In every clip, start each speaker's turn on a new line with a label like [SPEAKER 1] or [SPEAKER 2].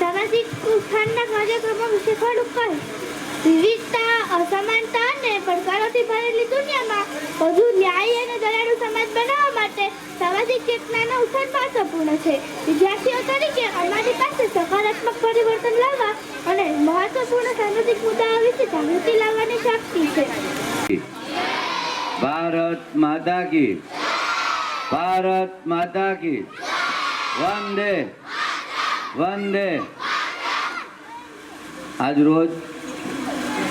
[SPEAKER 1] સામાજિક ઉત્થાનના કાર્યક્રમો વિશે થોડુંક કહે વિવિધતા, અસમાનતા અને પડકારોથી ભરેલી દુનિયામાં વધુ ન્યાયી અને દયાળુ સમાજ બનાવવા માટે સામાજિક ચેતનાનો ઉત્થાન મહત્વપૂર્ણ છે. વિદ્યાર્થીઓ તરીકે અમારી પાસે સકારાત્મક પરિવર્તન લાવવા અને મહત્વપૂર્ણ સામાજિક મુદ્દાઓ વિશે જાગૃતિ લાવવાની શક્તિ છે.
[SPEAKER 2] ભારત માતા કી. ભારત માતા કી. વંદે વંદે. આજ રોજ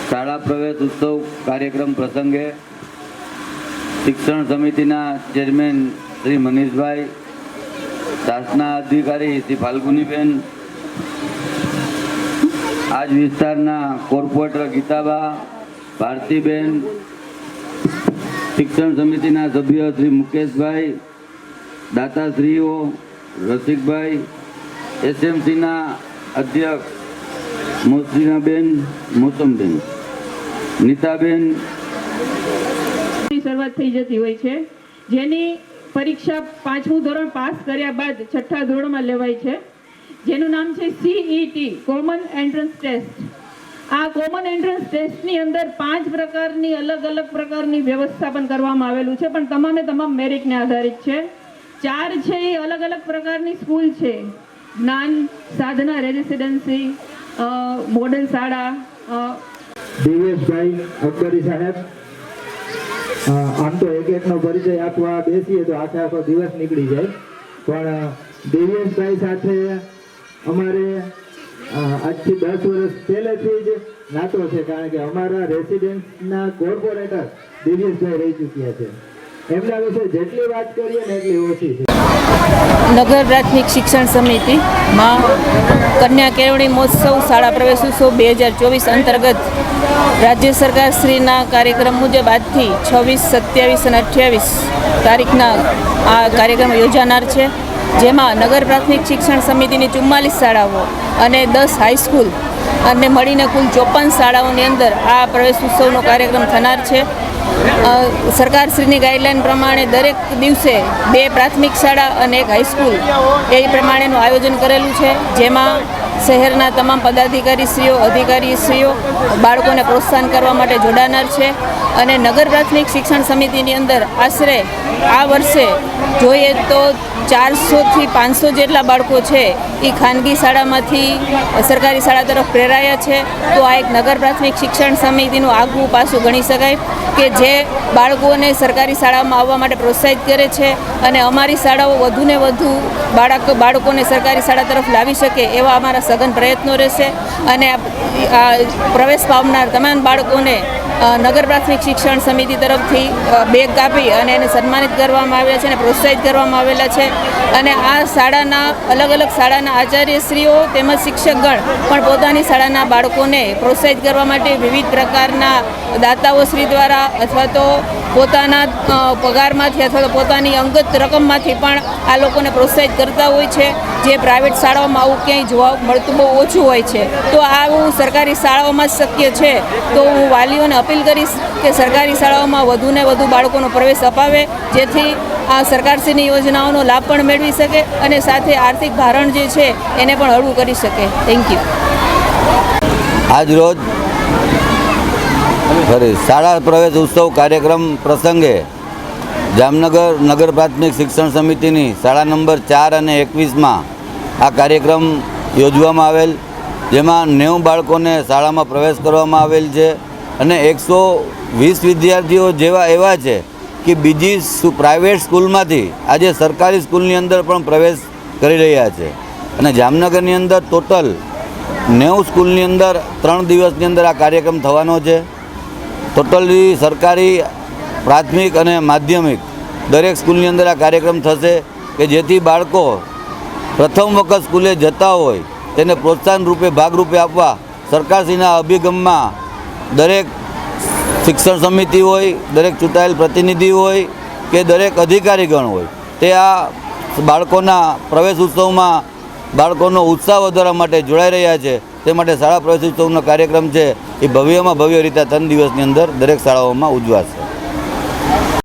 [SPEAKER 2] શાળા પ્રવેશ ઉત્સવ કાર્યક્રમ પ્રસંગે શિક્ષણ સમિતિના ચેરમેન શ્રી મનીષભાઈ, શાસના અધિકારી શ્રી ફાલ્ગુનીબેન, આજ વિસ્તારના કોર્પોરેટર ગીતાબા, ભારતીબેન, શિક્ષણ સમિતિના સભ્ય શ્રી મુકેશભાઈ, દાતાશ્રીઓ, રસિકભાઈ એસએમસીના અધ્યક્ષ મોસીનાબેન મોસમબેન નીતાબેન
[SPEAKER 3] શરૂઆત થઈ જતી હોય છે. જેની પરીક્ષા પાંચમું ધોરણ પાસ કર્યા બાદ છઠ્ઠા ધોરણમાં લેવાય છે. જેનું નામ છે સીઈટી કોમન એન્ટ્રન્સ ટેસ્ટ આ કોમન એન્ટ્રન્સ ટેસ્ટની અંદર પાંચ પ્રકારની અલગ અલગ પ્રકારની વ્યવસ્થાપન કરવામાં આવેલું છે, પણ તમામે તમામ મેરિટને આધારિત છે. ચાર છે એ અલગ અલગ પ્રકારની સ્કૂલ છે. જ્ઞાન સાધના રેસિડેન્સી મોડેલ શાળા
[SPEAKER 4] દિવેશભાઈ અકબરી સાહેબ. આમ તો એક એકનો પરિચય આપવા બેસીએ તો આખે આખો દિવસ નીકળી જાય. પણ દિવેશભાઈ સાથે અમારે આજથી દસ વર્ષ પહેલેથી જ નાતો છે કારણ કે અમારા રેસિડેન્ટના કોર્પોરેટર દિવ્યેશભાઈ રહી ચૂક્યા છે. એમના વિશે જેટલી વાત કરીએ ને એટલી ઓછી છે.
[SPEAKER 5] નગર પ્રાથમિક શિક્ષણ સમિતિમાં કન્યા કેળવણી મહોત્સવ શાળા પ્રવેશ ઉત્સવ બે હજાર ચોવીસ અંતર્ગત રાજ્ય સરકાર શ્રીના કાર્યક્રમ મુજબ આજથી છવ્વીસ, સત્યાવીસ અને અઠ્યાવીસ તારીખના આ કાર્યક્રમ યોજાનાર છે, જેમાં નગર પ્રાથમિક શિક્ષણ સમિતિની ચુમ્માલીસ શાળાઓ અને દસ હાઈસ્કૂલ અને મળીને કુલ ચોપન શાળાઓની અંદર આ પ્રવેશ ઉત્સવનો કાર્યક્રમ થનાર છે. સરકારશ્રીની ગાઈડલાઈન પ્રમાણે દરેક દિવસે બે પ્રાથમિક શાળા અને એક હાઈસ્કૂલ એ પ્રમાણેનું આયોજન કરેલું છે, જેમાં શહેરના તમામ પદાધિકારીશ્રીઓ, અધિકારીશ્રીઓ, બાળકોને પ્રોત્સાહન કરવા માટે જોડાનાર છે અને નગર પ્રાથમિક શિક્ષણ સમિતિની અંદર આશરે આ વર્ષે જોઈએ તો ચારસોથી પાંચસો જેટલા બાળકો છે એ ખાનગી શાળામાંથી સરકારી શાળા તરફ પ્રેરાયા છે. તો આ એક નગર પ્રાથમિક શિક્ષણ સમિતિનું આગવું પાસું ગણી શકાય કે જે બાળકોને સરકારી શાળામાં આવવા માટે પ્રોત્સાહિત કરે છે અને અમારી શાળાઓ વધુને વધુ બાળક બાળકોને સરકારી શાળા તરફ લાવી શકે એવા અમારા સઘન પ્રયત્નો રહેશે અને આ પ્રવેશ પામનાર તમામ બાળકોને નગર પ્રાથમિક શિક્ષણ સમિતિ તરફથી બેગ આપી અને એને સન્માનિત કરવામાં આવ્યા છે અને પ્રોત્સાહિત કરવામાં આવેલા છે. અને આ શાળાના, અલગ અલગ શાળાના આચાર્યશ્રીઓ તેમજ શિક્ષકગણ પણ પોતાની શાળાના બાળકોને પ્રોત્સાહિત કરવા માટે વિવિધ પ્રકારના દાતાઓશ્રી દ્વારા અથવા તો પોતાના પગારમાંથી અથવા તો પોતાની અંગત રકમમાંથી પણ આ લોકોને પ્રોત્સાહિત કરતા હોય છે. જે પ્રાઇવેટ શાળાઓમાં આવું ક્યાંય જોવા મળતું બહુ ઓછું હોય છે, તો આવું સરકારી શાળાઓમાં જ શક્ય છે. તો હું વાલીઓને અપીલ કરીશ કે સરકારી શાળાઓમાં વધુને વધુ બાળકોનો પ્રવેશ અપાવે, જેથી આ સરકારશ્રીની યોજનાઓનો લાભ પણ મેળવી શકે અને સાથે આર્થિક ભારણ જે છે, એને પણ હળવું કરી શકે. થેન્ક યુ
[SPEAKER 2] આજ રોજ શાળા પ્રવેશ ઉત્સવ કાર્યક્રમ પ્રસંગે જામનગર નગર પ્રાથમિક શિક્ષણ સમિતિની શાળા નંબર ચાર અને એકવીસમાં આ કાર્યક્રમ યોજવામાં આવેલ, જેમાં નેવું બાળકોને શાળામાં પ્રવેશ કરવામાં આવેલ છે અને એકસો વીસ વિદ્યાર્થીઓ જેવા એવા છે કે બીજી પ્રાઇવેટ સ્કૂલમાંથી આજે સરકારી સ્કૂલની અંદર પણ પ્રવેશ કરી રહ્યા છે. અને જામનગરની અંદર ટોટલ નેવું સ્કૂલની અંદર ત્રણ દિવસની અંદર આ કાર્યક્રમ થવાનો છે. ટોટલી સરકારી પ્રાથમિક અને માધ્યમિક દરેક સ્કૂલની અંદર આ કાર્યક્રમ થશે કે જેથી બાળકો પ્રથમ વખત સ્કૂલે જતા હોય તેને પ્રોત્સાહન રૂપે ભાગરૂપે આપવા સરકારશ્રીના અભિગમમાં દરેક શિક્ષણ સમિતિ હોય, દરેક ચૂંટાયેલ પ્રતિનિધિ હોય કે દરેક અધિકારીગણ હોય, તે આ બાળકોના પ્રવેશ ઉત્સવમાં બાળકોનો ઉત્સાહ વધારવા માટે જોડાઈ રહ્યા છે. તે માટે શાળા પ્રવેશ ઉત્સવનો કાર્યક્રમ છે એ ભવ્યમાં ભવ્ય રીતે ત્રણ દિવસની અંદર દરેક શાળાઓમાં ઉજવાશે.